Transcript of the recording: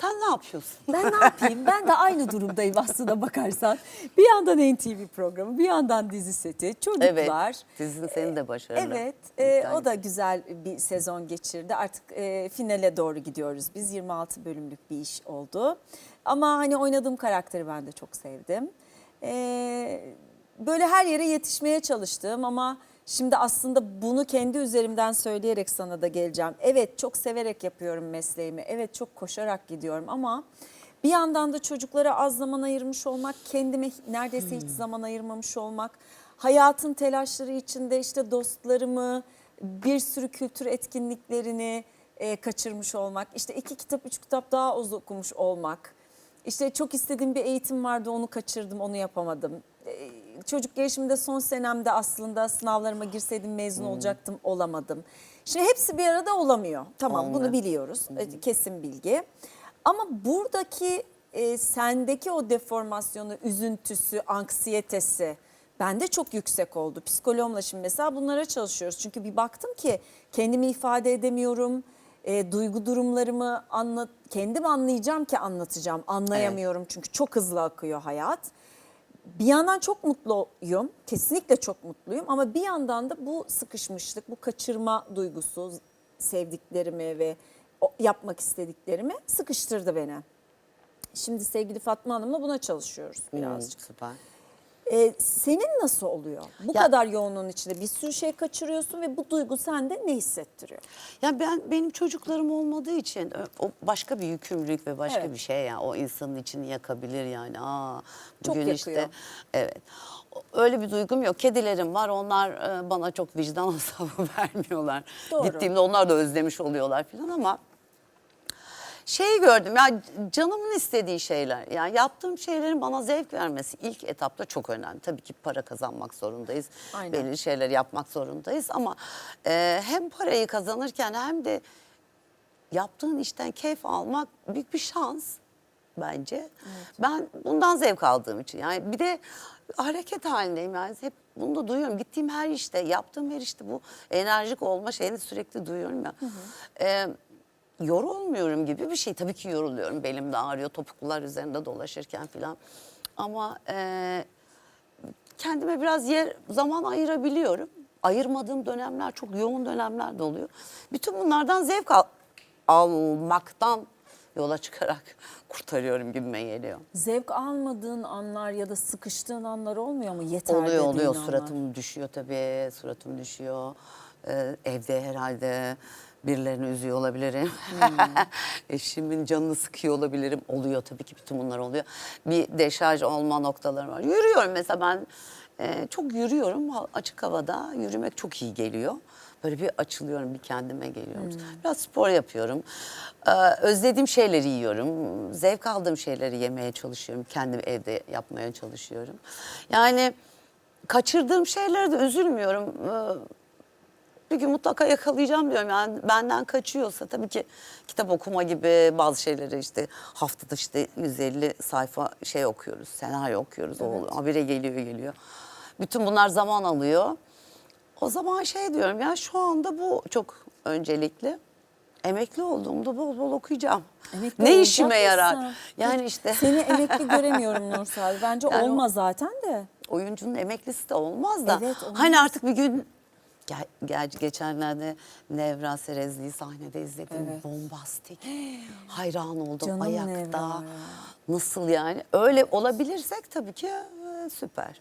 Sen ne yapıyorsun? Ben ne yapayım? Ben de aynı durumdayım aslında bakarsan. Bir yandan NTV programı, bir yandan dizi seti, çocuklar. Evet. Dizin senin de başarılı. Evet, e, o da güzel bir sezon geçirdi. Artık e, finale doğru gidiyoruz. Biz 26 bölümlük bir iş oldu. Ama hani oynadığım karakteri ben de çok sevdim. E, böyle her yere yetişmeye çalıştım ama şimdi aslında bunu kendi üzerimden söyleyerek sana da geleceğim. Evet, çok severek yapıyorum mesleğimi. Evet, çok koşarak gidiyorum ama bir yandan da çocuklara az zaman ayırmış olmak, kendime neredeyse hiç zaman ayırmamış olmak, hayatın telaşları içinde işte dostlarımı, bir sürü kültür etkinliklerini e, kaçırmış olmak, işte iki kitap, üç kitap daha az okumuş olmak, işte çok istediğim bir eğitim vardı onu kaçırdım, onu yapamadım. Çocuk gelişimde son senemde aslında sınavlarıma girseydim mezun olacaktım, olamadım. Şimdi hepsi bir arada olamıyor. Tamam bunu biliyoruz, e, kesin bilgi. Ama buradaki e, sendeki o deformasyonu, üzüntüsü, anksiyetesi bende çok yüksek oldu. Psikoloğumla şimdi mesela bunlara çalışıyoruz. Çünkü bir baktım ki kendimi ifade edemiyorum. E, duygu durumlarımı anlat, kendim anlayacağım ki anlatacağım. Anlayamıyorum çünkü çok hızlı akıyor hayat. Bir yandan çok mutluyum, kesinlikle çok mutluyum ama bir yandan da bu sıkışmışlık, bu kaçırma duygusu sevdiklerimi ve yapmak istediklerimi sıkıştırdı beni. Şimdi sevgili Fatma Hanım'la buna çalışıyoruz Hmm, birazcık. süper. Ee, senin nasıl oluyor? Bu Ya- kadar yoğunluğun içinde bir sürü şey kaçırıyorsun ve bu duygu sende ne hissettiriyor? Ya ben benim çocuklarım olmadığı için ö- o başka bir yükümlülük ve başka Evet. bir şey ya o insanın içini yakabilir yani. Aa Çok bugün yakıyor. işte evet. O- Öyle bir duygum yok. Kedilerim var. Onlar e, bana çok vicdan azabı vermiyorlar. Doğru. Gittiğimde onlar da özlemiş oluyorlar falan ama şeyi gördüm ya canımın istediği şeyler yani yaptığım şeylerin bana zevk vermesi ilk etapta çok önemli. Tabii ki para kazanmak zorundayız. Aynen. Belli şeyler yapmak zorundayız ama e, hem parayı kazanırken hem de yaptığın işten keyif almak büyük bir şans bence. Ben bundan zevk aldığım için yani bir de hareket halindeyim yani hep bunu da duyuyorum. Gittiğim her işte, yaptığım her işte bu enerjik olma şeyini sürekli duyuyorum ya. Ee, yorulmuyorum gibi bir şey. Tabii ki yoruluyorum. Belim de ağrıyor topuklular üzerinde dolaşırken falan. Ama e, kendime biraz yer zaman ayırabiliyorum. Ayırmadığım dönemler çok yoğun dönemler de oluyor. Bütün bunlardan zevk al- almaktan yola çıkarak kurtarıyorum gibime geliyor. Zevk almadığın anlar ya da sıkıştığın anlar olmuyor mu? Yeter Oluyor oluyor anlar. suratım düşüyor tabii suratım düşüyor. Ee, evde herhalde birilerini üzüyor olabilirim. Hmm. Eşimin canını sıkıyor olabilirim. Oluyor tabii ki bütün bunlar oluyor. Bir deşarj olma noktaları var. Yürüyorum mesela ben e, çok yürüyorum açık havada. Yürümek çok iyi geliyor. Böyle bir açılıyorum, bir kendime geliyorum. Hmm. Biraz spor yapıyorum. Ee, özlediğim şeyleri yiyorum. Zevk aldığım şeyleri yemeye çalışıyorum. Kendim evde yapmaya çalışıyorum. Yani kaçırdığım şeylere de üzülmüyorum. Ee, bir gün mutlaka yakalayacağım diyorum. Yani benden kaçıyorsa tabii ki kitap okuma gibi bazı şeyleri işte haftada işte 150 sayfa şey okuyoruz. Senaryo okuyoruz. O habire geliyor geliyor. Bütün bunlar zaman alıyor. O zaman şey diyorum ya şu anda bu çok öncelikli. Emekli olduğumda bol bol okuyacağım. Emekli ne işime yarar? mısın? Yani işte Seni emekli göremiyorum Nursel. Bence Yani o- olma zaten de. oyuncunun emeklisi de olmaz da. Evet, olmaz. Hani artık bir gün gel, geçenlerde Nevra Serezli'yi sahnede izledim. Evet. Bombastik. Hayran oldum Canım ayakta. Nevra ya. Nasıl yani? Öyle olabilirsek tabii ki e, süper.